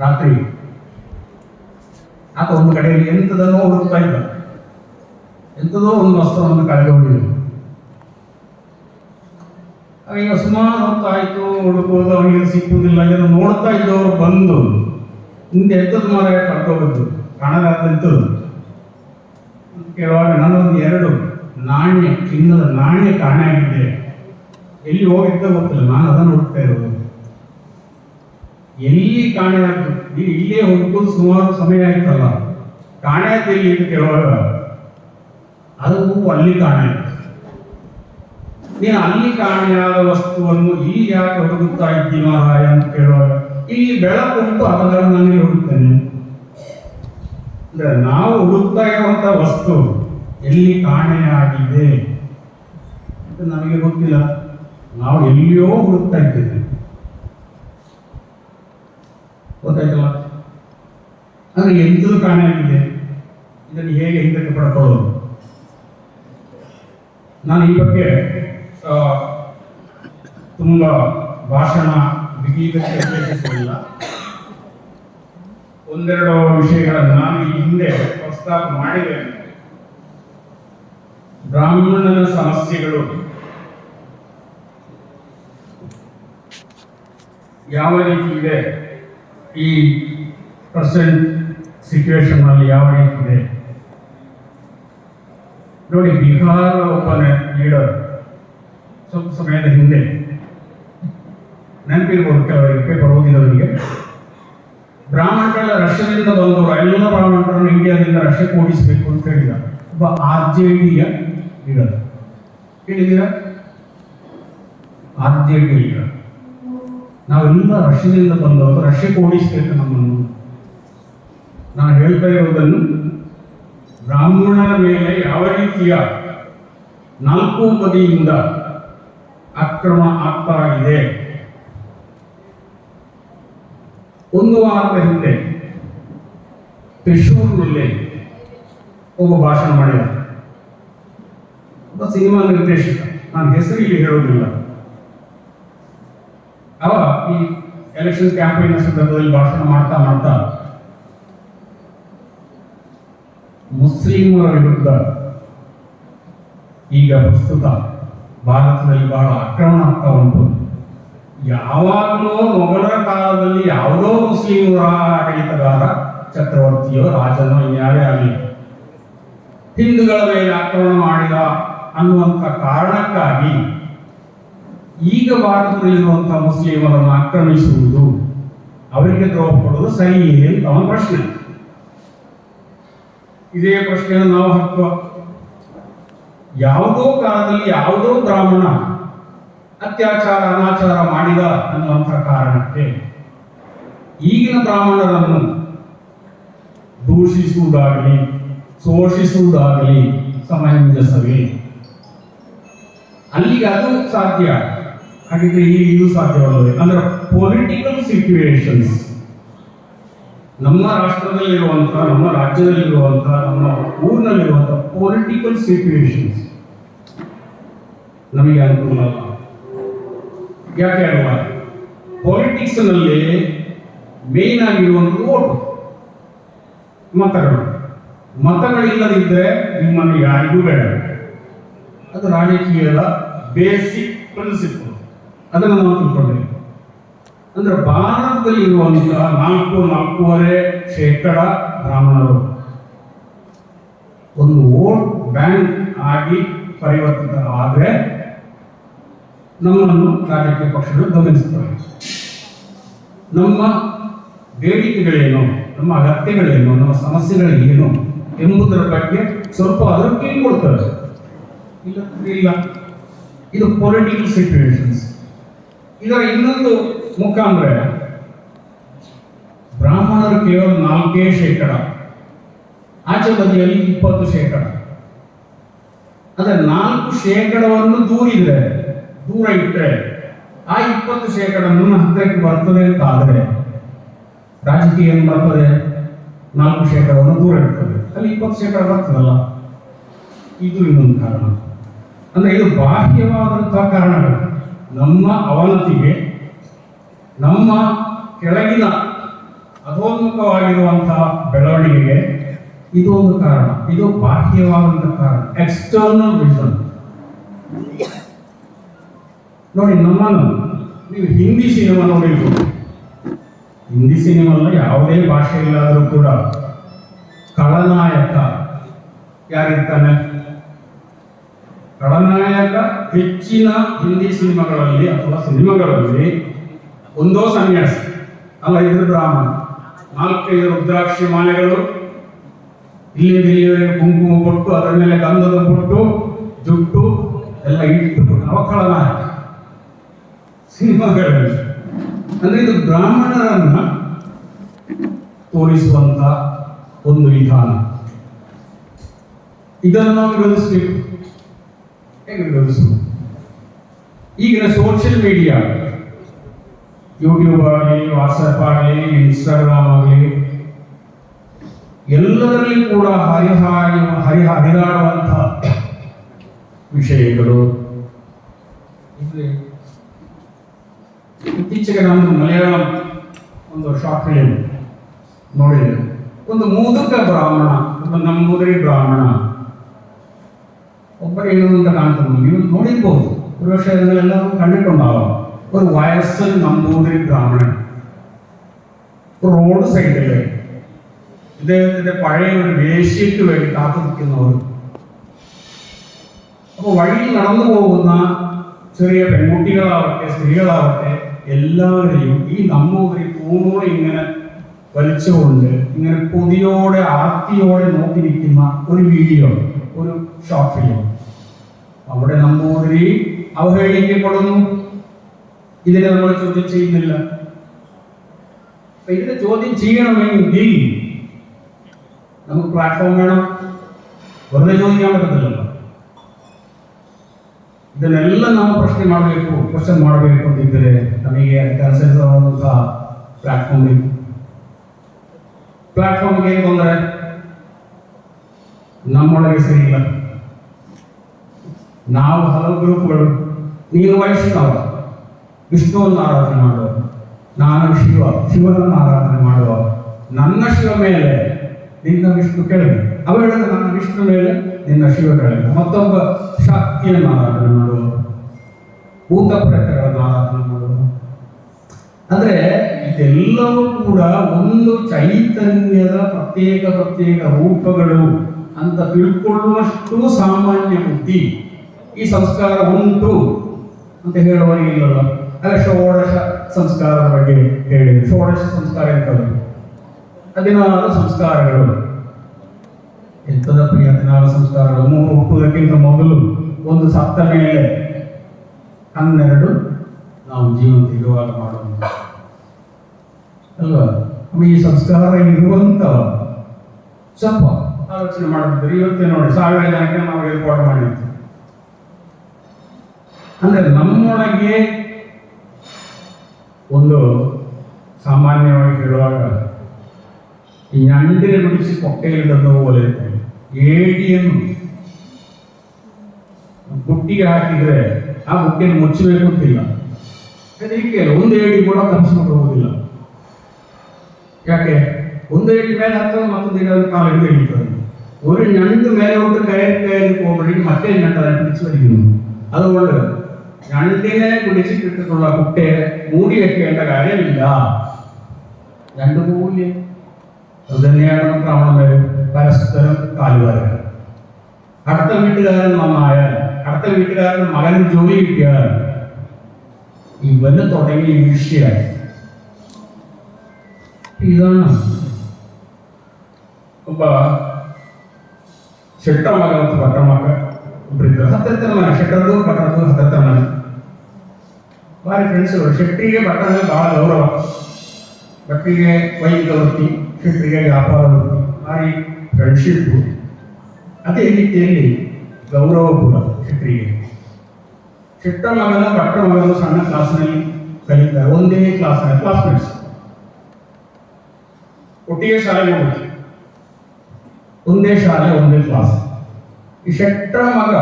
ರಾತ್ರಿ. ಆತ ಒಂದು ಕಡೆಯಲ್ಲಿ ಎಂಥದನ್ನೋ ಹುಡುಕ್ತಾ ಇದ್ದ. ಎಂಥದೋ ಒಂದು ವಸ್ತುವನ್ನು ಕಳೆದು ಹೊಡಿದ ಈಗ ಸುಮಾರು ಹೊತ್ತಾಯಿತು ಹುಡುಕೋದು ಅವನಿಗೆ ಸಿಕ್ಕುವುದಿಲ್ಲ. ಇದನ್ನು ನೋಡ್ತಾ ಇದ್ದವರು ಬಂದು ಹಿಂದೆ ಎಂಥದ್ದು ಮರ ಕಳ್ಕೋಬೇಕು ಕಾಣಲಾದಂಥದ್ದು ಕೇಳುವಾಗ ನನ್ನೊಂದು ಎರಡು ನಾಣ್ಯ, ಚಿನ್ನದ ನಾಣ್ಯ ಕಾಣೆಯಾಗಿದೆ ಎಲ್ಲಿ ಹೋಗಿದ್ದ ಗೊತ್ತಿಲ್ಲ. ನಾನು ಅದನ್ನು ಹುಡುಕ್ತಾ ಇರೋದು. ಎಲ್ಲಿ ಕಾಣೆ ನೀವು ಇಲ್ಲೇ ಹುಡುಕೋದು ಸುಮಾರು ಸಮಯ ಆಯ್ತಲ್ಲ, ಕಾಣೆ ಅಂತ ಕೇಳುವಾಗ, ಅದು ಅಲ್ಲಿ ಕಾಣೆ. ನೀನು ಅಲ್ಲಿ ಕಾಣೆಯಾದ ವಸ್ತುವನ್ನು ಇಲ್ಲಿ ಯಾಕೆ ಹುಡುಕುತ್ತಾ ಇದ್ದೀ ಮಹಾರಾಯ ಅಂತ ಕೇಳುವಾಗ, ಇಲ್ಲಿ ಬೆಳಕುಂಟು ಅದನ್ನು ನಾನು ಇಲ್ಲಿ ಹುಡುಕ್ತೇನೆ ಅಂದ್ರೆ ನಾವು ಹುಡುಕ್ತಾ ಇರುವಂತಹ ವಸ್ತು ಎಲ್ಲಿ ಕಾಣೆಯಾಗಿದೆ ಅಂತ ನಮಗೆ ಗೊತ್ತಿಲ್ಲ. ನಾವು ಎಲ್ಲಿಯೋ ಹುಡುಕ್ತಾ ಇದ್ದೇವೆ. ಗೊತ್ತಾಯ್ತಲ್ಲ? ಅಂದ್ರೆ ಎಂಥದ್ದು ಕಾಣೆಯಾಗಿದೆ ಇದನ್ನು ಹೇಗೆ ಹಿಂದಕ್ಕೆ ಪಡ್ಕೊಳ್ಳೋದು? ನಾನು ಈ ಬಗ್ಗೆ ತುಂಬ ಭಾಷಣ ಉದ್ದೇಶಿಸಲಿಲ್ಲ ಒಂದೆರಡು ವಿಷಯಗಳನ್ನು ನಾನು ಈ ಹಿಂದೆ ಪ್ರಸ್ತಾಪ ಮಾಡಿದೆ ಬ್ರಾಹ್ಮಣನ ಸಮಸ್ಯೆಗಳು ಯಾವ ರೀತಿ ಇದೆ? ಈ ಪ್ರೆಸೆಂಟ್ ಸಿಚುವೇಶನ್ ಅಲ್ಲಿ ಯಾವ ರೀತಿ ಇದೆ? ನೋಡಿ, ಬಿಹಾರ ಒಬ್ಬ ಲೀಡರ್ ಸ್ವಲ್ಪ ಸಮಯದ ಹಿಂದೆ ನೆನಪಿರ್ಬೋದು ಕೆಲವರಿಗೆ ಪೇಪರ್ ಓದಿದವರಿಗೆ. ಬ್ರಾಹ್ಮಣರೆಲ್ಲ ರಷ್ಯಾದಿಂದ ಬಂದವರು, ಎಲ್ಲ ಬ್ರಾಹ್ಮಣರನ್ನು ಇಂಡಿಯಾದಿಂದ ರಷ್ಯಾಕ್ಕೆ ಓಡಿಸಬೇಕು ಅಂತ ಹೇಳಿದ ಒಬ್ಬ ಆರ್ ಜೆ ಡಿಯ ಲೀಡರ್. ಕೇಳಿದ್ದೀರಾ ಆರ್ ಜೆ ಡಿ ಲೀಡರ್. ನಾವೆಲ್ಲ ರಷ್ಯಾದಿಂದ ಬಂದವರು ರಷ್ಯ ಓಡಿಸ್ಬೇಕು ನಮ್ಮನ್ನು. ನಾನು ಹೇಳ್ತಾ ಇರೋದನ್ನು ಬ್ರಾಹ್ಮಣರ ಮೇಲೆ ಯಾವ ರೀತಿಯ ನಾಲ್ಕು ಬದಿಯಿಂದ ಅಕ್ರಮ ಆಗ್ತಾ ಇದೆ? ಒಂದು ವಾರದ ಹಿಂದೆ ತ್ರಿಶೂರ್ನಲ್ಲಿ ಒಬ್ಬ ಭಾಷಣ ಮಾಡಿದ. ಒಬ್ಬ ಸಿನಿಮಾ ನಿರ್ದೇಶಕ. ನಾನು ಹೆಸರು ಇಲ್ಲಿ ಹೇಳೋದಿಲ್ಲ. ಅವ ಈ ಎಲೆಕ್ಷನ್ ಕ್ಯಾಂಪೇನ್ ಸಂದರ್ಭದಲ್ಲಿ ಭಾಷಣ ಮಾಡ್ತಾ ಮಾಡ್ತಾ ಮುಸ್ಲಿಮರ ವಿರುದ್ಧ ಈಗ ಪ್ರಸ್ತುತ ಭಾರತದಲ್ಲಿ ಬಹಳ ಆಕ್ರಮಣ ಆಗ್ತಾ ಉಂಟು. ಯಾವಾಗಲೂ ಮೊಘಲರ ಕಾಲದಲ್ಲಿ ಯಾವುದೋ ಮುಸ್ಲಿಮರ ಆಡಳಿತಗಾರ, ಚಕ್ರವರ್ತಿಯೋ, ರಾಜನೋ ಇನ್ಯಾರೇ ಆಗಲಿ ಹಿಂದೂಗಳ ಮೇಲೆ ಆಕ್ರಮಣ ಮಾಡಿದ ಅನ್ನುವಂಥ ಕಾರಣಕ್ಕಾಗಿ ಈಗ ಭಾರತದಲ್ಲಿರುವಂತಹ ಮುಸ್ಲಿಮರನ್ನು ಆಕ್ರಮಿಸುವುದು, ಅವರಿಗೆ ದ್ರೋಹ ಕೊಡುವುದು ಸರಿ ಅಂತ ಅವನ ಪ್ರಶ್ನೆ. ಇದೇ ಪ್ರಶ್ನೆಯನ್ನು ನಾವು ಹಾಕುವ. ಯಾವುದೋ ಕಾಲದಲ್ಲಿ ಯಾವುದೋ ಬ್ರಾಹ್ಮಣ ಅತ್ಯಾಚಾರ, ಅನಾಚಾರ ಮಾಡಿದ ಅನ್ನುವಂಥ ಕಾರಣಕ್ಕೆ ಈಗಿನ ಬ್ರಾಹ್ಮಣರನ್ನು ದೂಷಿಸುವುದಾಗಲಿ, ಶೋಷಿಸುವುದಾಗಲಿ ಸಮಂಜಸವೇ. ಅಲ್ಲಿಗೆ ಅದು ಸಾಧ್ಯ. ಹಾಗಿದ್ರೆ ಇದು ಸಾಧ್ಯವಲ್ಲವೇ ಅಂದ್ರೆ ಪೊಲಿಟಿಕಲ್ ಸಿಚುವೇಶನ್ಸ್ ನಮ್ಮ ರಾಷ್ಟ್ರದಲ್ಲಿರುವಂತಹ, ನಮ್ಮ ರಾಜ್ಯದಲ್ಲಿರುವಂತಹ, ನಮ್ಮ ಊರಿನಲ್ಲಿರುವಂತಹ ಪೊಲಿಟಿಕಲ್ ಸಿಚುವೇಶನ್ಸ್ ನಮಗೆ ಅನುಕೂಲ ಅಲ್ಲ. ಯಾಕೆ ಅಲ್ವಾ? ಪೊಲಿಟಿಕ್ಸ್ನಲ್ಲಿ ಮೇನ್ ಆಗಿರುವಂಥ ಓಟು ಮತಗಳು. ಮತಗಳಿಲ್ಲದಿದ್ದರೆ ನಿಮ್ಮನ್ನು ಯಾರಿಗೂ ಬೇಡ. ಅದು ರಾಜಕೀಯದ ಬೇಸಿಕ್ ಪ್ರಿನ್ಸಿಪಲ್ ಅದನ್ನು ನಾವು ತಿಳ್ಕೊಳ್ಬೇಕು. ಅಂದ್ರೆ ಭಾರತದಲ್ಲಿರುವಂತಹ ನಾಲ್ಕು ನಾಲ್ಕೂವರೆ ಶೇಕಡ ಬ್ರಾಹ್ಮಣರು ಒಂದು ವೋಟ್ ಬ್ಯಾಂಕ್ ಆಗಿ ಪರಿವರ್ತಿತ ಆದರೆ ನಮ್ಮನ್ನು ರಾಜಕೀಯ ಪಕ್ಷಗಳು ಗಮನಿಸುತ್ತವೆ. ನಮ್ಮ ಬೇಡಿಕೆಗಳೇನು, ನಮ್ಮ ಅಗತ್ಯಗಳೇನು, ನಮ್ಮ ಸಮಸ್ಯೆಗಳೇನು ಎಂಬುದರ ಬಗ್ಗೆ ಸ್ವಲ್ಪ ಆದರೂ ಕಿವಿ ಕೊಡ್ತಾರೆ. ಇಲ್ಲ ಇಲ್ಲ. ಇದು ಪೊಲಿಟಿಕಲ್ ಸಿಚುವೇಶನ್ಸ್ ಇದರ ಇನ್ನೊಂದು ಮುಖ ಅಂದ್ರೆ ಬ್ರಾಹ್ಮಣರು ಕೇವಲ ನಾಲ್ಕೇ ಶೇಕಡ, ಆಚೆ ಬದಿಯಲ್ಲಿ ಇಪ್ಪತ್ತು ಶೇಕಡ. ಅಂದ್ರೆ ನಾಲ್ಕು ಶೇಕಡವನ್ನು ದೂರಿದ್ರೆ ದೂರ ಇಟ್ಟರೆ ಆ ಇಪ್ಪತ್ತು ಶೇಕಡ ಹತ್ತಿರಕ್ಕೆ ಬರ್ತದೆ ಅಂತ ಆದರೆ ರಾಜಕೀಯ ಏನು ಬರ್ತದೆ, ನಾಲ್ಕು ಶೇಕಡವನ್ನು ದೂರ ಇಡ್ತದೆ. ಅಲ್ಲಿ ಇಪ್ಪತ್ತು ಶೇಕಡ ಬರ್ತದಲ್ಲ? ಇದು ಇನ್ನೊಂದು ಕಾರಣ. ಅಂದ್ರೆ ಇದು ಬಾಹ್ಯವಾದಂತಹ ಕಾರಣಗಳು. ನಮ್ಮ ಅವನತಿಗೆ, ನಮ್ಮ ಕೆಳಗಿನ ಅಧೋನ್ಮುಖವಾಗಿರುವಂತಹ ಬೆಳವಣಿಗೆಗೆ ಇದು ಒಂದು ಕಾರಣ. ಇದು ಬಾಹ್ಯವಾದಂತಹ ಕಾರಣ. ಎಕ್ಸ್ಟರ್ನಲ್ ರೀಸನ್ ನೋಡಿ, ನಮ್ಮನ್ನು ನೀವು ಹಿಂದಿ ಸಿನಿಮಾ ನೋಡಿರ್ಬೋದು. ಹಿಂದಿ ಸಿನಿಮಾ ಅಲ್ಲ ಯಾವುದೇ ಭಾಷೆಯಲ್ಲಾದರೂ ಕೂಡ ಖಳನಾಯಕ ಯಾರಿರ್ತಾನೆ? ಖಳನಾಯಕ ಹೆಚ್ಚಿನ ಹಿಂದಿ ಸಿನಿಮಾಗಳಲ್ಲಿ ಅಥವಾ ಸಿನಿಮಾಗಳಲ್ಲಿ ಒಂದೋ ಸನ್ಯಾಸಿ, ಅಲ್ಲ ಇದ್ರ ಬ್ರಾಹ್ಮಣ. ನಾಲ್ಕೈದು ರುದ್ರಾಕ್ಷಿ ಮಾಲೆಗಳು ಇಲ್ಲಿ ಇಲ್ಲಿವರೆಗೆ ಕುಂಕುಮ ಕೊಟ್ಟು ಅದರ ಮೇಲೆ ಗಂಧದ ಕೊಟ್ಟು ಜುಟ್ಟು ಎಲ್ಲ ಇಟ್ಟು ಅವ ಖಳನಾಯಕ ಸಿನಿಮಾಗಳಲ್ಲಿ. ಅಂದ್ರೆ ಇದು ಬ್ರಾಹ್ಮಣರನ್ನ ತೋರಿಸುವಂತ ಒಂದು ವಿಧಾನ. ಇದನ್ನು ನಾವು ವಿರೋಧಿಸ್ಬೇಕು ಈಗಿನ ಸೋಷಿಯಲ್ ಮೀಡಿಯಾ ಯೂಟ್ಯೂಬ್ ಆಗಲಿ ವಾಟ್ಸಪ್ ಆಗಲಿ ಇನ್ಸ್ಟಾಗ್ರಾಮ್ ಆಗಲಿ, ಎಲ್ಲದರಲ್ಲಿ ಕೂಡ ಹರಿಹಾಯ ಹರಿಹ ಹರಿದಾಡುವಂತಹ ವಿಷಯಗಳು ಇತ್ತೀಚೆಗೆ ನಾನು ಮಲಯಾಳಂ ಒಂದು ಶಾರ್ಟ್ ಫಿಲಿಂ ನೋಡಿದೆ ಒಂದು ಮೂದಕ ಬ್ರಾಹ್ಮಣ, ನಮ್ಮ ನಮ್ಮೂದರಿ ಬ್ರಾಹ್ಮಣ. ഒമ്പത് എഴുതുന്നത് കാണുന്നു നോടിയപ്പോൾ ഒരുപക്ഷെ നിങ്ങളെല്ലാവരും കണ്ടിട്ടുണ്ടാവാം. ഒരു വയസ്സൻ നമ്പൂതിരി ബ്രാഹ്മണൻ. റോഡ് സൈഡിൽ ഇദ്ദേഹത്തിന്റെ പഴയ ഒരു വേശ്യയ്ക്ക് വേണ്ടി കാത്തിരിക്കുന്നവർ അപ്പൊ അപ്പോൾ വഴിയിൽ നടന്നു പോകുന്ന ചെറിയ പെൺകുട്ടികളാവട്ടെ സ്ത്രീകളാവട്ടെ എല്ലാവരെയും ഈ നമ്പൂതിരി പൂണൂടെ ഇങ്ങനെ വലിച്ചുകൊണ്ട് ഇങ്ങനെ പൊതിയോടെ ആർത്തിയോടെ നോക്കിയിരിക്കുന്ന ഒരു വീഡിയോ ഒരു ഷോർട്ട് ഫിലിം. അവിടെ നമ്പൂതിരി അവഹേളിക്കപ്പെടുന്നു ഇതിനെ നമ്മൾ ചോദ്യം ചെയ്യുന്നില്ല അപ്പൊ ഇതിനെ ചോദ്യം ചെയ്യണമെങ്കിൽ നമുക്ക് പ്ലാറ്റ്ഫോം വേണം വെറുതെ ചോദിക്കാൻ പറ്റത്തില്ലല്ലോ ಇದನ್ನೆಲ್ಲ ನಾವು ಪ್ರಶ್ನೆ ಮಾಡಬೇಕು ಕ್ವಶನ್ ಮಾಡಬೇಕು ಅಂತಿದ್ರೆ ನಮಗೆ ಅದಕ್ಕನುಸರಿಸುವಂತಹ ಪ್ಲಾಟ್ಫಾರ್ಮ್ ಬೇಕು ಪ್ಲಾಟ್ಫಾರ್ಮ್ಗೆ ಏನು ತೊಂದರೆ ನಮ್ಮೊಳಗೆ ಸರಿ ಇಲ್ಲ ನಾವು ಹಲವು ಗ್ರೂಪ್ಗಳು ನೀನು ವಹಿಸಿದವ ವಿಷ್ಣುವನ್ನು ಆರಾಧನೆ ಮಾಡುವ. ನಾನು ಶಿವ, ಶಿವನನ್ನು ಆರಾಧನೆ ಮಾಡುವ. ನನ್ನ ಶಿವ ಮೇಲೆ ನಿನ್ನ ವಿಷ್ಣು ಕೆಳಗೆ. ಅವ ಹೇಳಿದ ನನ್ನ ವಿಷ್ಣು ಮೇಲೆ ನಿನ್ನ ಶಿವ ಕೆಳಗೆ. ಮತ್ತೊಬ್ಬ ಶಕ್ತಿಯನ್ನು ಆರಾಧನೆ ಮಾಡುವ. ಭೂತ ಪ್ರೇತಗಳನ್ನು ಆರಾಧನೆ ಮಾಡುವ. ಅಂದ್ರೆ ಇದೆಲ್ಲವೂ ಕೂಡ ಒಂದು ಚೈತನ್ಯದ ಪ್ರತ್ಯೇಕ ಪ್ರತ್ಯೇಕ ರೂಪಗಳು ಅಂತ ತಿಳ್ಕೊಳ್ಳುವಷ್ಟು ಸಾಮಾನ್ಯ ಬುದ್ಧಿ. ಈ ಸಂಸ್ಕಾರ ಉಂಟು ಅಂತ ಹೇಳುವವರಿಗಿಲ್ಲಲ್ಲ ಅಲ್ಲ, ಷೋಡಶ ಸಂಸ್ಕಾರದ ಬಗ್ಗೆ ಹೇಳಿದೆ ಷೋಡಶ ಸಂಸ್ಕಾರ ಎಂತದ್ದು ಹದಿನಾರು ಸಂಸ್ಕಾರಗಳು. ಎಂತದ ಪ್ರಿಯ ಹದಿನಾರು ಸಂಸ್ಕಾರಗಳು? ಮೂರು ಹುಟ್ಟುವುದಕ್ಕಿಂತ ಮೊದಲು ಒಂದು ಸತ್ತ ಮೇಲೆ ಹನ್ನೆರಡು ನಾವು ಜೀವಂತ ಇರುವಾಗ ಮಾಡೋದು. ಅಲ್ವಾ? ಈ ಸಂಸ್ಕಾರ ಇರುವಂತ ಸ್ವಲ್ಪ ಆಲೋಚನೆ ಮಾಡುತ್ತಿದ್ದರು, ಇವತ್ತೇ ನೋಡಿ, ಸಾವಿರ ಜನಕ್ಕೆ ನಾವು ಏರ್ಪಾಡು ಮಾಡಿದ್ವಿ ಅಂದರೆ ನಮ್ಮೊಳಗೆ ಒಂದು ಸಾಮಾನ್ಯವಾಗಿ ಹೇಳುವಾಗ ಈ ಅಂಡಿನ ಬಿಡಿಸಿ ಕೊಟ್ಟೆಯಲ್ಲಿ ತಂದವು ಒಲೆಯುತ್ತೇವೆ ಏಡಿಯನ್ನು ಬುಟ್ಟಿಗೆ ಹಾಕಿದರೆ ಆ ಬುಟ್ಟಿಯನ್ನು ಮುಚ್ಚಬೇಕು ಅಂತಿಲ್ಲ. ಅದಕ್ಕೆ ಒಂದು ಏಡಿ ಕೂಡ ಕನಸ್ಕೊಂಡು ಹೋಗೋದಿಲ್ಲ. ಯಾಕೆ? ಒಂದು ಏಡಿ ಮೇಲೆ ಹತ್ತಿರ ಮತ್ತೊಂದು ಏನಾದರೂ ಕಾಲ ಹಿಡಿದು ಒಂದು ஒரு ಮೇಲೆ மேல ಕೈ கயிறு கயிறு ಮತ್ತೆ மற்ற நண்டு பிடிச்சு வலிக்கணும் രണ്ടിനെ കുടിച്ചിട്ടിട്ടുള്ള കുട്ടിയെ മൂടി വെക്കേണ്ട കാര്യമില്ല. രണ്ട് മൂല്യം. അത് തന്നെയാണ് നമ്മളെ പരസ്പരം കാലുവാരൻ അടുത്ത വീട്ടുകാരൻ നന്നായാൽ അടുത്ത വീട്ടുകാരൻ മകന് ജോലി കിട്ടിയാൽ ഇവന് തുടങ്ങിയ ഈർഷ്യയായി ഇതാണ് അപ്പൊ ചിട്ട മകനത്ത് പട്ടമാക്കാൻ ಒಬ್ಬರಿದ್ರು ಹತ್ತಿರ ಮನೆ ಶೆಟ್ಟರದು ಭಟ್ರದು ಹತ್ತಿರ ಮನೆ ಭಾರಿ ಫ್ರೆಂಡ್ಸ್ ಶೆಟ್ಟಿಗೆ ಭಟ್ರ ಬಹಳ ಗೌರವ. ಭಟ್ರಿಗೆ ವೈದಿಕ ವೃತ್ತಿ, ಶೆಟ್ಟಿಗೆ ವ್ಯಾಪಾರ ವೃತ್ತಿ. ಭಾರಿ ಫ್ರೆಂಡ್ಶಿಪ್ ಅದೇ ರೀತಿಯಲ್ಲಿ ಗೌರವ ಕೂಡ ಶೆಟ್ಟಿಗೆ. ಶೆಟ್ಟ ಮಗನ ಭಟ್ರ ಸಣ್ಣ ಕ್ಲಾಸ್ನಲ್ಲಿ ಕಲಿತಾರೆ. ಒಂದೇ ಕ್ಲಾಸ್ ಕ್ಲಾಸ್ಮೇಟ್ಸ್ ಒಟ್ಟಿಗೆ ಶಾಲೆಗೆ ಹೋಗುತ್ತೆ ಒಂದೇ ಶಾಲೆ, ಒಂದೇ ಕ್ಲಾಸ್ ಶೆಟ್ರ ಮಗ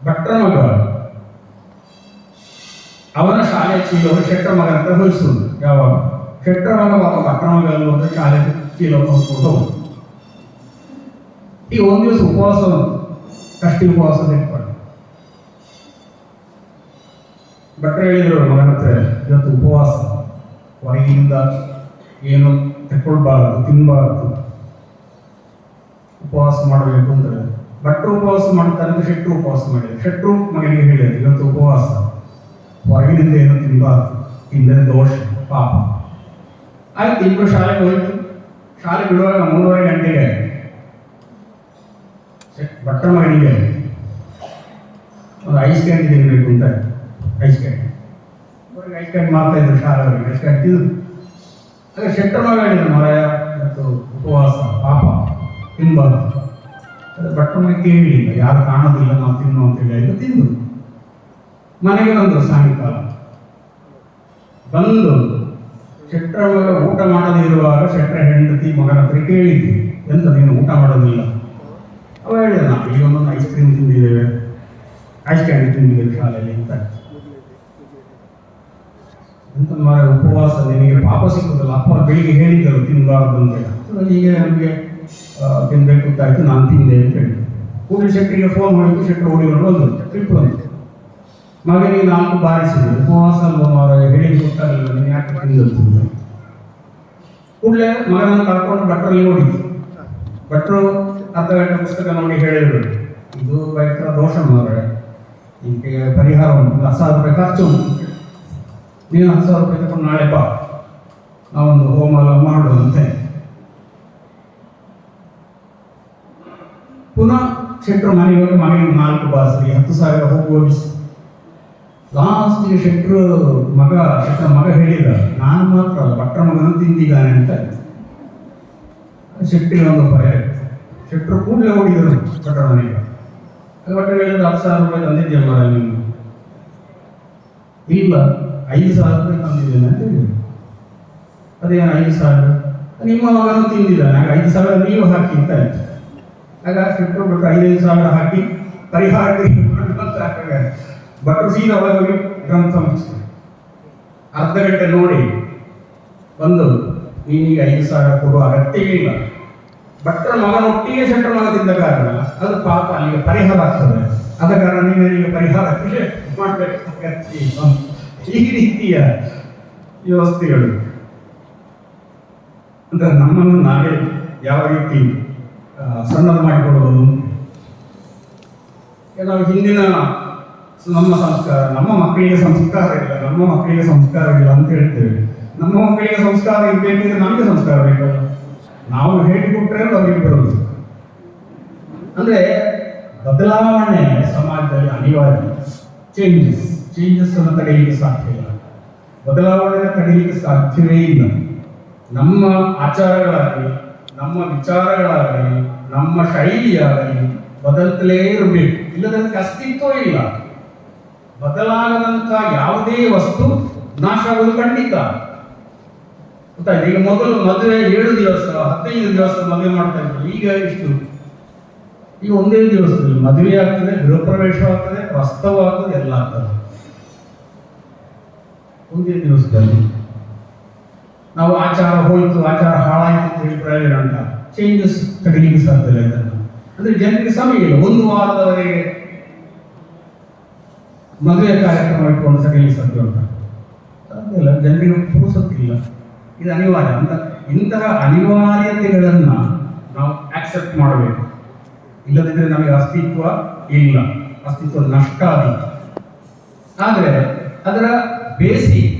ಭಟ್ರ ಮಗ ಅವನ ಶಾಲೆ ಚೀಲವನ್ನು ಶೆಟ್ರ ಮಗ ಅಂತ ಹೋಲಿಸುವುದು ಯಾವಾಗ ಶೆಟ್ಟರ ಮಗ ಪಾಪ ಭಟ್ರ ಮಗ ಅಲ್ಲಿ ಹೋದ್ರೆ ಶಾಲೆ ಚೀಲ ಹೊತ್ಕೊಂಡು ಹೋಗುದು ಈಗ ಒಂದು ದಿವಸ ಉಪವಾಸ ಬಂತು ಕಷ್ಟಿ ಉಪವಾಸ ತೆಕ್ಕೊಂಡು ಭಟ್ರು ಹೇಳಿದ್ರು ಮಗನ ಹತ್ರ ಇವತ್ತು ಉಪವಾಸ ಹೊರಗಿಂದ ಏನು ತಕ್ಕೊಳ್ಬಾರ್ದು ತಿನ್ನಬಾರ್ದು ಉಪವಾಸ ಮಾಡಬೇಕು ಅಂದ್ರೆ ಭಟ್ರು ಉಪವಾಸ ಮಾಡ್ತಾರೆ ಅಂತ ಶೆಟ್ರು ಉಪವಾಸ ಮಾಡಿದ್ರು. ಶೆಟ್ರು ಮಗನಿಗೆ ಹೇಳಿದ್ರು ಇವತ್ತು ಉಪವಾಸ. ಹೊರಗಿನಿಂದ ಏನು ತಿನ್ನಬಾರ್ದು ತಿಂದರೆ ದೋಷ, ಪಾಪ. ಆಯ್ತು ಇಬ್ಬರು ಶಾಲೆಗೆ ಹೋಯ್ತು. ಶಾಲೆ ಬಿಡುವಾಗ ಮೂರುವರೆ ಗಂಟೆಗೆ ಭಟ್ರ ಮಗನಿಗೆ ಒಂದು ಐಸ್ ಕ್ಯಾಂಡಿ ತಿನ್ನಬೇಕು ಅಂತ ಐಸ್ ಕ್ಯಾಂಡಿ ಐಸ್ ಕ್ಯಾಂಡಿ ಮಾಡ್ತಾ ಇದ್ರು ಶಾಲೆ ಐಸ್ ಕ್ಯಾಂಡಿ ತಿಂದು. ಅದೇ ಶೆಟ್ಟರ ಮಗ ಹೇಳಿದ್ರು ಮರ ಇವತ್ತು ಉಪವಾಸ, ಪಾಪ. ತಿನ್ಬಾರ್ದು. ಅದು ಕೇಳಿಲ್ಲ ಯಾರು ಕಾಣೋದಿಲ್ಲ ನಾವು ತಿನ್ನು ಅಂತ ಹೇಳಿ ತಿಂದು. ಮನೆಗೆ ಬಂದರು ಸಾಯಂಕಾಲ. ಬಂದು ಶೆಟ್ರ ಊಟ ಮಾಡದೇ ಇರುವಾಗ ಶೆಟ್ರ ಹೆಂಡತಿ ಮಗನ ಹತ್ರ ಕೇಳಿದ್ವಿ ಎಂತ ನೀನು ಊಟ ಮಾಡೋದಿಲ್ಲ? ಅವ ಹೇಳಿದ, ನಾವು ಈಗ ಒಂದೊಂದು ಐಸ್ ಕ್ರೀಮ್ ತಿಂದಿದ್ದೇವೆ ಐಸ್ ಕ್ಯಾಂಡಿ ತಿಂದಿದ್ದೇವೆ ಶಾಲೆಯಲ್ಲಿ ಅಂತ. ಎಂತ ಮಾರ ಉಪವಾಸ, ನಿನಗೆ ಪಾಪ ಸಿಕ್ಕುದಲ್ಲ ಅಪ್ಪ ಬೆಳಿಗ್ಗೆ ಹೇಳಿದ್ದರು ತಿನ್ನಬಾರ್ದು ಅಂತ. ಈಗ ನಮಗೆ ತಿನ್ಬೇಕು ಅಂತ ಆಯ್ತು, ನಾನು ತಿಂದೆ ಅಂತ ಹೇಳಿ ಕೂಡಲೇ ಶೆಟ್ಟಿಗೆ ಫೋನ್ ಮಾಡಿದ್ದು ಶೆಟ್ಟರು ಓಡಿ ಬಂದು ಟ್ರಿಪ್ ಬಂತು ಮಗನಿಗೆ ನಾಲ್ಕು ಬಾರಿಸಿದ್ರು ಉಪವಾಸ ಹೇಳಿ ಗೊತ್ತಾಗಲಿಲ್ಲ, ನೀನು ಯಾಕೆ ಅಂತ ಕೂಡಲೇ ಮಗನನ್ನು ಕರ್ಕೊಂಡು ಭಟ್ರಲ್ಲಿ ಓಡಿದ್ರು ಭಟ್ರು ಅರ್ಧ ಗಂಟೆ ಪುಸ್ತಕ ನೋಡಿ ಹೇಳಿದ್ರು. ಇದು ಭಯಂಕರ ದೋಷ ಮಾರೇ ಇದಕ್ಕೆ ಪರಿಹಾರ ಉಂಟು ಹತ್ತು ಸಾವಿರ ರೂಪಾಯಿ ಖರ್ಚು ಉಂಟು. ನೀನು ಹತ್ತು ಸಾವಿರ ರೂಪಾಯಿ ತಗೊಂಡು ನಾಳೆ ಬಾ. ನಾವೊಂದು ಹೋಮ ಎಲ್ಲ ಮಾಡು ಅಂತ ಹೇಳಿ. ಪುನಃ ಶೆಟ್ರು ಮನೆಗೆ ಹೋಗಿ ಮನೆಗೆ ನಾಲ್ಕು ಬಾಸರಿ ಹತ್ತು ಸಾವಿರ ಹೋಗಿ ಲಾಸ್ಟ್ ಲಾಸ್ಟ್ಗೆ ಶೆಟ್ರು ಮಗ ಶೆಟ್ರ ಮಗ ಹೇಳಿದ, ನಾನು ಮಾತ್ರ ಅಲ್ಲ, ಭಟ್ರ ಮಗನ ತಿಂದಿದ್ದಾನೆ ಅಂತ. ಶೆಟ್ಟಿಗೆ ಒಂದು ಭಯ. ಶೆಟ್ರು ಕೂಡಲೇ ಓಡಿದರು ಭಟ್ರ ಮನೆಗೆ. ಅದು ಭಟ್ರು ಹೇಳಿದ್ರೆ ಹತ್ತು ಸಾವಿರ ರೂಪಾಯಿ ತಂದಿದ್ಯಾ ಮರ ನೀನು? ಇಲ್ಲ, ಐದು ಸಾವಿರ ರೂಪಾಯಿ ತಂದಿದ್ದೇನೆ ಅಂತ ಹೇಳಿದ್ರು. ಅದೇನು ಐದು ಸಾವಿರ? ನಿಮ್ಮ ಮಗನು ತಿಂದಿದ್ದಾನೆ ಐದು ಸಾವಿರ ನೀವು ಹಾಕಿ ಅಂತ ಆಯ್ತು. ಶೆಟ್ರು ಭಟ್ರು ಐದೈದು ಸಾವಿರ ಹಾಕಿ ಪರಿಹಾರ ಭಟ್ರು ಸೀದಾ ಅವರು ಗ್ರಂಥ ಸಂಸ್ಥೆ ಅರ್ಧ ಗಂಟೆ ನೋಡಿ. ಬಂದು, ನೀನೀಗ ಐದು ಸಾವಿರ ಕೊಡುವ ಅಗತ್ಯ ಇಲ್ಲ. ಭಟ್ರ ಮಗನೊಟ್ಟಿಗೆ ಶೆಟ್ರ ಮಗ ತಿಂದ ಕಾರಣ ಅದು ಪಾಪ, ಅಲ್ಲಿಗೆ ಪರಿಹಾರ ಆಗ್ತದೆ. ಆದ ಕಾರಣ ನೀನು ಪರಿಹಾರ ಮಾಡಬೇಕು. ಈ ರೀತಿಯ ವ್ಯವಸ್ಥೆಗಳು. ಅಂದ್ರೆ ನಮ್ಮನ್ನು ನಾವೇ ಯಾವ ರೀತಿ ಸಣ್ಣದು ಮಾಡಿಕೊಳ್ಳುವುದು ಕೆಲವು ನಾವು ಹಿಂದಿನ ನಮ್ಮ ಸಂಸ್ಕಾರ, ನಮ್ಮ ಮಕ್ಕಳಿಗೆ ಸಂಸ್ಕಾರ ಇಲ್ಲ, ನಮ್ಮ ಮಕ್ಕಳಿಗೆ ಸಂಸ್ಕಾರ ಇಲ್ಲ ಅಂತ ಹೇಳ್ತೇವೆ. ನಮ್ಮ ಮಕ್ಕಳಿಗೆ ಸಂಸ್ಕಾರ ಇರ್ಬೇಕಿದ್ರೆ ನಮಗೆ ಸಂಸ್ಕಾರ ಬೇಕಲ್ಲ ನಾವು ಹೇಳಿಕೊಟ್ರೆ ಅದು ಅವರಿಗೆ ಬರೋದು. ಅಂದ್ರೆ ಬದಲಾವಣೆ ಸಮಾಜದಲ್ಲಿ ಅನಿವಾರ್ಯ. ಚೇಂಜಸ್ ಚೇಂಜಸ್ ಅನ್ನು ತಡೆಯಲಿಕ್ಕೆ ಸಾಧ್ಯ ಇಲ್ಲ. ಬದಲಾವಣೆ ತಡೆಯಲಿಕ್ಕೆ ಸಾಧ್ಯವೇ ಇಲ್ಲ. ನಮ್ಮ ಆಚಾರಗಳಾಗಲಿ, ನಮ್ಮ ವಿಚಾರಗಳಾಗಲಿ ನಮ್ಮ ಶೈಲಿಯ ಬದಲ್ತಲೇ ಇರಬೇಕು. ಇಲ್ಲದಂತೆ ಅಸ್ತಿತ್ವ ಇಲ್ಲ. ಬದಲಾಗದಂತ ಯಾವುದೇ ವಸ್ತು ನಾಶ ಆಗೋದು ಖಂಡಿತ ಈಗ ಮೊದಲು ಮದುವೆ ಏಳು ದಿವಸ, ಹದಿನೈದು ದಿವಸ ಮದುವೆ ಮಾಡ್ತಾ ಇದ್ರು. ಈಗ ಇಷ್ಟು ಈಗ ಒಂದೇ ದಿವಸದಲ್ಲಿ ಮದುವೆ ಆಗ್ತದೆ ಗೃಹ ಪ್ರವೇಶ ಆಗ್ತದೆ ಪ್ರಸ್ತವ ಆಗ್ತದೆ, ಎಲ್ಲ ಆಗ್ತದೆ. ಒಂದೇ ದಿವಸದಲ್ಲಿ. ನಾವು ಆಚಾರ ಹೋಯ್ತು, ಆಚಾರ ಹಾಳಾಯ್ತು ಅಂತ ಹೇಳಿ ಪ್ರಯೋಜನ ಉಂಟ? ಚೇಂಜಸ್ ತಡೀಲಿಕ್ಕೆ ಸಾಧ್ಯ ಇಲ್ಲ ಅಂದ್ರೆ ಜನರಿಗೆ ಸಮಯ ಇಲ್ಲ. ಒಂದು ವಾರದವರೆಗೆ ಮದುವೆ ಕಾರ್ಯಕ್ರಮ ಇಟ್ಕೊಂಡು ತಡೀಲಿಕ್ಕೆ ಸಾಧ್ಯ ಉಂಟು? ಸಾಧ್ಯ ಇಲ್ಲ. ಜನರಿಗೆ ಇಲ್ಲ ಇದು ಅನಿವಾರ್ಯ. ಅಂತ ಇಂತಹ ಅನಿವಾರ್ಯತೆಗಳನ್ನು ನಾವು ಆಕ್ಸೆಪ್ಟ್ ಮಾಡಬೇಕು. ಇಲ್ಲದಿದ್ದರೆ ನಮಗೆ ಅಸ್ತಿತ್ವ ಇಲ್ಲ. ಅಸ್ತಿತ್ವ ನಷ್ಟ ಆದೀತು ಆದರೆ ಅದರ ಬೇಸಿ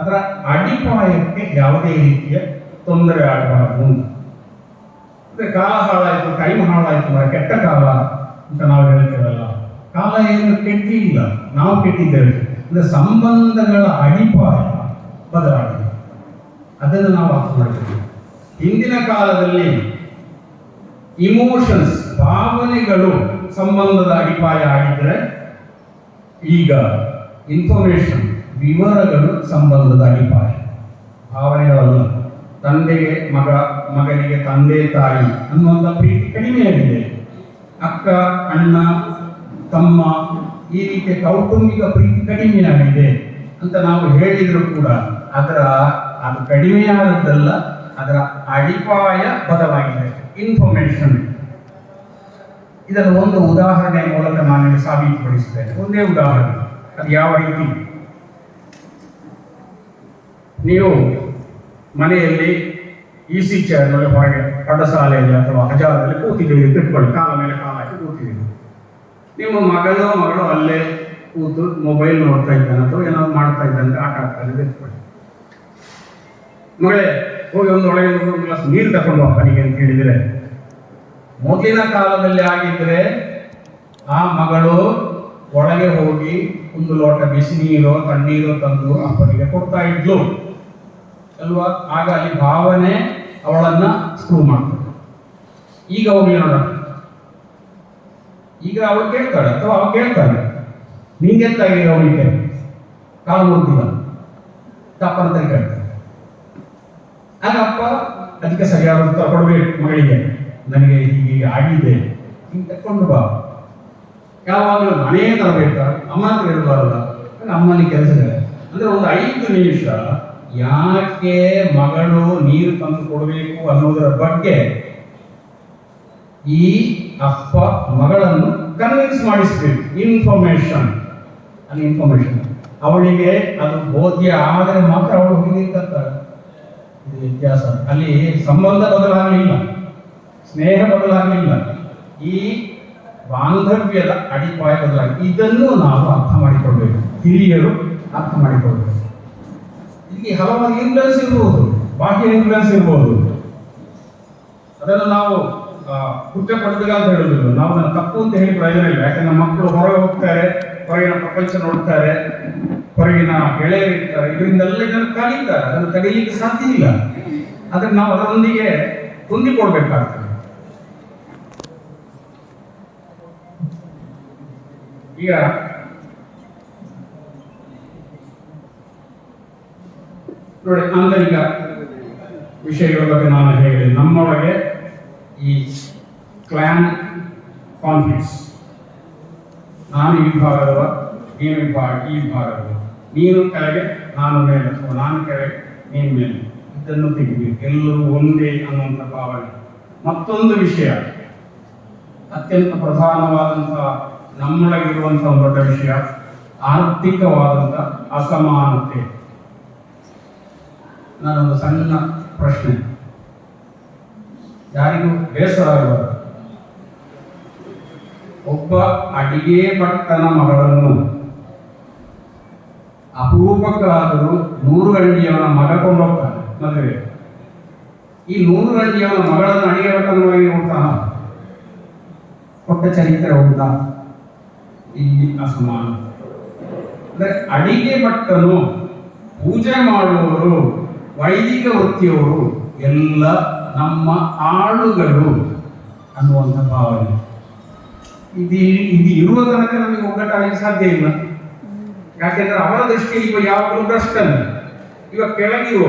ಅದರ ಅಡಿಪಾಯಕ್ಕೆ ಯಾವುದೇ ರೀತಿಯ ತೊಂದರೆ ಆಗಬಾರದು. ಅಂದ್ರೆ ಕಾಲ ಹಾಳಾಯಿತು ಟೈಮ್ ಹಾಳಾಯಿತು ಕೆಟ್ಟ ಕಾಲ ಅಂತ ನಾವು ಹೇಳ್ತೇವಲ್ಲ. ಕಾಲ ಏನು ಕೆಟ್ಟಿಲ್ಲ, ನಾವು ಕೆಟ್ಟಿದ್ದೇವೆ. ಅಂದ್ರೆ ಸಂಬಂಧಗಳ ಅಡಿಪಾಯ ಬದಲಾಗಿದೆ. ಅದನ್ನು ನಾವು ಅರ್ಥ ಮಾಡಬೇಕು ಹಿಂದಿನ ಕಾಲದಲ್ಲಿ ಇಮೋಷನ್ಸ್ ಭಾವನೆಗಳು ಸಂಬಂಧದ ಅಡಿಪಾಯ ಆಗಿದ್ರೆ ಈಗ ಇನ್ಫಾರ್ಮೇಶನ್ ವಿವರಗಳು ಸಂಬಂಧದ ಅಡಿಪಾಯ. ಭಾವನೆಗಳಲ್ಲ. ತಂದೆಗೆ ಮಗ ಮಗನಿಗೆ ತಂದೆ ತಾಯಿ ಅನ್ನುವಂಥ ಪ್ರೀತಿ ಕಡಿಮೆಯಾಗಿದೆ. ಅಕ್ಕ, ಅಣ್ಣ, ತಮ್ಮ ಈ ರೀತಿಯ ಕೌಟುಂಬಿಕ ಪ್ರೀತಿ ಕಡಿಮೆಯಾಗಿದೆ ಅಂತ ನಾವು ಹೇಳಿದ್ರು ಕೂಡ ಅದರ ಅದು ಕಡಿಮೆಯಾದದ್ದಲ್ಲ, ಅದರ ಅಡಿಪಾಯ ಬದಲಾಗಿದೆ. ಇನ್ಫಾರ್ಮೇಶನ್ ಇದರ ಒಂದು ಉದಾಹರಣೆ ಮೂಲಕ ನಾನು ಸಾಬೀತುಪಡಿಸಿದ್ದೇನೆ ಒಂದೇ ಉದಾಹರಣೆ. ಅದು ಯಾವ ರೀತಿ? ನೀವು ಮನೆಯಲ್ಲಿ ಇ ಸಿ ಚೇರ್ನಲ್ಲಿ ಹೊರಗೆ ಪಡಸಾಲೆಯಲ್ಲಿ ಅಥವಾ ಹಜಾರದಲ್ಲಿ ಕೂತಿದ್ದೀರಿ ತಿಳ್ಕೊಳ್ಳಿ ಕಾಲ ಮೇಲೆ ಕಾಲ ಹಾಕಿ ಕೂತಿದ್ದೀರಿ ನಿಮ್ಮ ಮಗಳು ಮಗಳು ಅಲ್ಲೇ ಕೂತು ಮೊಬೈಲ್ ನೋಡ್ತಾ ಇದ್ದಾನೆ ಅಥವಾ ಏನಾದ್ರು ಮಾಡ್ತಾ ಇದ್ದಾನೆ ಆಟ ಆಡ್ತಾನೆ ತಿಳ್ಕೊಳ್ಳಿ ಮಗಳೇ ಹೋಗಿ ಒಂದು ಒಳಗೆ ಒಂದು ಗ್ಲಾಸ್ ನೀರು ತಗೊಂಡು ಅಪ್ಪನಿಗೆ ಅಂತ ಹೇಳಿದ್ರೆ ಮೊದಲಿನ ಕಾಲದಲ್ಲಿ ಆಗಿದ್ರೆ ಆ ಮಗಳು ಒಳಗೆ ಹೋಗಿ ಒಂದು ಲೋಟ ಬಿಸಿ ನೀರು ತಣ್ಣೀರು ತಂದು ಅಪ್ಪನಿಗೆ ಕೊಡ್ತಾ ಇದ್ಲು ಅಲ್ವಾ? ಆಗ ಅಲ್ಲಿ ಭಾವನೆ ಅವಳನ್ನ ಸ್ಕ್ರೂ ಮಾಡ್ತಾರೆ ಈಗ ಹೋಗ್ಲಿ ನೋಡ ಈಗ ಅವಳು ಕೇಳ್ತಾಳೆ ಅಥವಾ ಅವ ಕೇಳ್ತಾನೆ ನಿಂಗೆತ್ತಾಗಿದೆ ಅವಳಿಗೆ? ಕಾಲು ಮುರಿದಿಲ್ಲ. ತಪ್ಪಂತ ಕೇಳ್ತಾನೆ ಆಗ ಅಪ್ಪ, ಅದಕ್ಕೆ ಸರಿಯಾದ ಉತ್ತರ ಕೊಡಬೇಕು ಮಗಳಿಗೆ. ನನಗೆ ಹೀಗೆ ಆಗಿದೆ. ಹಿಂಗೆ ತಕೊಂಡು ಬಾ. ಯಾವಾಗಲೂ ಮನೆಯೇ ತರಬೇಕಾ? ಅಮ್ಮ ಹತ್ರ ಇರಬಾರಲ್ಲ ಅಮ್ಮನಿಗೆ ಕೆಲಸ ಅಂದ್ರೆ ಒಂದು ಐದು ನಿಮಿಷ ಯಾಕೆ ಮಗಳು ನೀರು ತಂದು ಕೊಡಬೇಕು ಅನ್ನೋದರ ಬಗ್ಗೆ ಈ ಅಪ್ಪ ಮಗಳನ್ನು ಕನ್ವಿನ್ಸ್ ಮಾಡಿಸ್ಬೇಕು. ಇನ್ಫಾರ್ಮೇಶನ್ ಅಲ್ಲಿ ಇನ್ಫಾರ್ಮೇಶನ್ ಅವಳಿಗೆ ಅದು ಬೋಧ್ಯ, ಆದರೆ ಮಾತ್ರ ಅವಳು ಹೋಗಿ ನಿಂತಿರ್ತಾಳೆ ಇದು ವ್ಯತ್ಯಾಸ. ಅಲ್ಲಿ ಸಂಬಂಧ ಬದಲಾಗಲಿಲ್ಲ. ಸ್ನೇಹ ಬದಲಾಗಲಿಲ್ಲ. ಈ ಬಾಂಧವ್ಯದ ಅಡಿಪಾಯ ಬದಲಾಗಿ ಇದನ್ನು ನಾವು ಅರ್ಥ ಮಾಡಿಕೊಳ್ಬೇಕು. ಹಿರಿಯರು ಅರ್ಥ ಮಾಡಿಕೊಳ್ಬೇಕು. ಇದಕ್ಕೆ ಹಲವಾರು ಇನ್ಫ್ಲುಯೆನ್ಸ್ ಇರಬಹುದು ಬಾಕಿ ಇನ್ಫ್ಲುಯೆನ್ಸ್ ಇರಬಹುದು ಅದನ್ನು ನಾವು ಕುಟ್ಟ ಪಡೆದಿಲ್ಲ ಅಂತ ಹೇಳುದಿಲ್ಲ ನಾವು ಅದನ್ನು ತಪ್ಪು ಅಂತ ಹೇಳಿ ಪ್ರಯೋಜನ ಇಲ್ಲ. ಯಾಕಂದ್ರೆ ಮಕ್ಕಳು ಹೊರಗೆ ಹೋಗ್ತಾರೆ, ಹೊರಗಿನ ಪ್ರಪಂಚ ನೋಡ್ತಾರೆ, ಹೊರಗಿನ ಗೆಳೆಯರು ಇರ್ತಾರೆ. ಇದರಿಂದೆಲ್ಲ ಇದನ್ನು ಕಲಿತಾರೆ. ಅದನ್ನು ತಡೆಯಲಿಕ್ಕೆ ಸಾಧ್ಯ ಇಲ್ಲ. ಆದ್ರೆ ನಾವು ಅದರೊಂದಿಗೆ ಹೊಂದಿಕೊಳ್ಬೇಕಾಗ್ತದೆ. ಈಗ ನೋಡಿ ಆಂತರಿಕ ವಿಷಯಗಳ ಬಗ್ಗೆ ನಾನು ಹೇಳಿದೆ. ನಮ್ಮೊಳಗೆ ಈ ಕ್ಲಾನ್ ಕಾನ್ಫ್ಲಿಕ್ಟ್ಸ್, ನಾನು ಈ ವಿಭಾಗದವ, ನೀನು ಭಾಗ ಈ ವಿಭಾಗದವ. ನೀನು ಕೆಳಗೆ, ನಾನು ಮೇಲೆ ನಾನು ಕೆಳಗೆ, ನೀನು ಮೇಲೆ. ಇದನ್ನು ತೆಗಿಬೇಕು ಎಲ್ಲರೂ ಒಂದೇ ಅನ್ನುವಂಥ ಭಾವನೆ. ಮತ್ತೊಂದು ವಿಷಯ, ಅತ್ಯಂತ ಪ್ರಧಾನವಾದಂತಹ ನಮ್ಮೊಳಗಿರುವಂತಹ ದೊಡ್ಡ ವಿಷಯ ಆರ್ಥಿಕವಾದಂಥ ಅಸಮಾನತೆ. ನಾನೊಂದು ಸಣ್ಣ ಪ್ರಶ್ನೆ. ಯಾರಿಗೂ ಬೇಸರ ಒಬ್ಬ ಅಡಿಗೆ ಭಟ್ಟನ ಮಗಳನ್ನು ಅಪರೂಪಕ್ಕಾದರೂ ನೂರು ಗಂಡಿಯವನ ಮಗ ಕೊಂಡೋಗ್ತಾನೆ. ಮದುವೆ. ಈ ನೂರು ಗಂಡಿಯವನ ಮಗಳನ್ನು ಅಡಿಗೆ ಭಟ್ಟನ ಮಗಿ ಕೊಡ್ತಾನ? ಕೊಟ್ಟ ಚರಿತ್ರೆ ಉಂಟಾ? ಇಲ್ಲಿ ಅಸಮಾನ. ಅಂದ್ರೆ ಅಡಿಗೆ ಭಟ್ಟನು ಪೂಜೆ ಮಾಡುವವರು ವೈದಿಕ ವೃತ್ತಿಯವರು ಎಲ್ಲ ನಮ್ಮ ಆಳುಗಳು ಅನ್ನುವಂಥ ಭಾವನೆ. ಇದು ಇದು ಇರುವ ತನಕ ನಮಗೆ ಒಗ್ಗಟ್ಟಾಗಲಿಕ್ಕೆ ಸಾಧ್ಯ ಇಲ್ಲ. ಯಾಕೆಂದ್ರೆ ಅವರ ದೃಷ್ಟಿಯಲ್ಲಿ ಇವ ಯಾವಾಗಲೂ ಭ್ರಷ್ಟನೆ. ಇವ ಕೆಳಗಿರುವ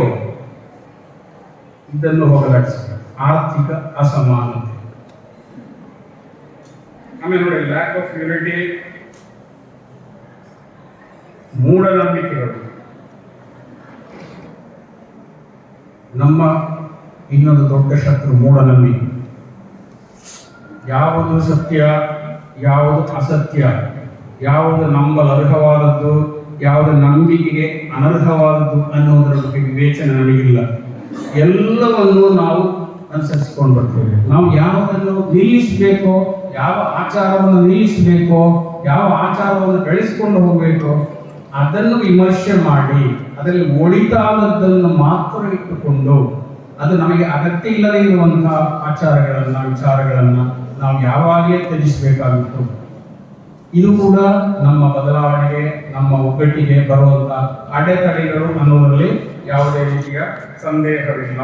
ಇದನ್ನು ಹೋಗಲಾಡಿಸಬೇಕು ಆರ್ಥಿಕ ಅಸಮಾನತೆ. ಆಮೇಲೆ ನೋಡಿ ಲ್ಯಾಕ್ ಆಫ್ ಯೂನಿಟಿ ಮೂಢನಂಬಿಕೆಗಳು. ನಮ್ಮ ಇನ್ನೊಂದು ದೊಡ್ಡ ಶತ್ರು ಮೂಢನಂಬಿಕೆ ಯಾವುದು ಸತ್ಯ, ಯಾವುದು ಅಸತ್ಯ, ಯಾವುದು ನಂಬಲರ್ಹವಾದದ್ದು ಯಾವುದು ನಂಬಿಕೆಗೆ ಅನರ್ಹವಾದದ್ದು ಅನ್ನೋದರ ಬಗ್ಗೆ ವಿವೇಚನೆ ನಮಗಿಲ್ಲ ಎಲ್ಲವನ್ನು ನಾವು ಅನುಸರಿಸಿಕೊಂಡು ಬರ್ತೇವೆ. ನಾವು ಯಾವುದನ್ನು ನಿಲ್ಲಿಸಬೇಕೋ, ಯಾವ ಆಚಾರವನ್ನು ನಿಲ್ಲಿಸಬೇಕೋ, ಯಾವ ಆಚಾರವನ್ನು ಬೆಳೆಸಿಕೊಂಡು ಹೋಗಬೇಕೋ ಅದನ್ನು ವಿಮರ್ಶೆ ಮಾಡಿ, ಅದರಲ್ಲಿ ಒಳಿತಾದದ್ದನ್ನು ಮಾತ್ರ ಇಟ್ಟುಕೊಂಡು, ಅದು ನಮಗೆ ಅಗತ್ಯ ಇಲ್ಲದೇ ಇರುವಂತಹ ಆಚಾರಗಳನ್ನು, ವಿಚಾರಗಳನ್ನು ನಾವು ಯಾವಾಗಲೇ ತ್ಯಜಿಸಬೇಕಾಗಿತ್ತು. ಇದು ಕೂಡ ನಮ್ಮ ಬದಲಾವಣೆಗೆ, ನಮ್ಮ ಒಗ್ಗಟ್ಟಿಗೆ ಬರುವಂತಹ ಅಡೆತಡೆಗಳು ಅನ್ನೋದರಲ್ಲಿ ಯಾವುದೇ ರೀತಿಯ ಸಂದೇಹವಿಲ್ಲ.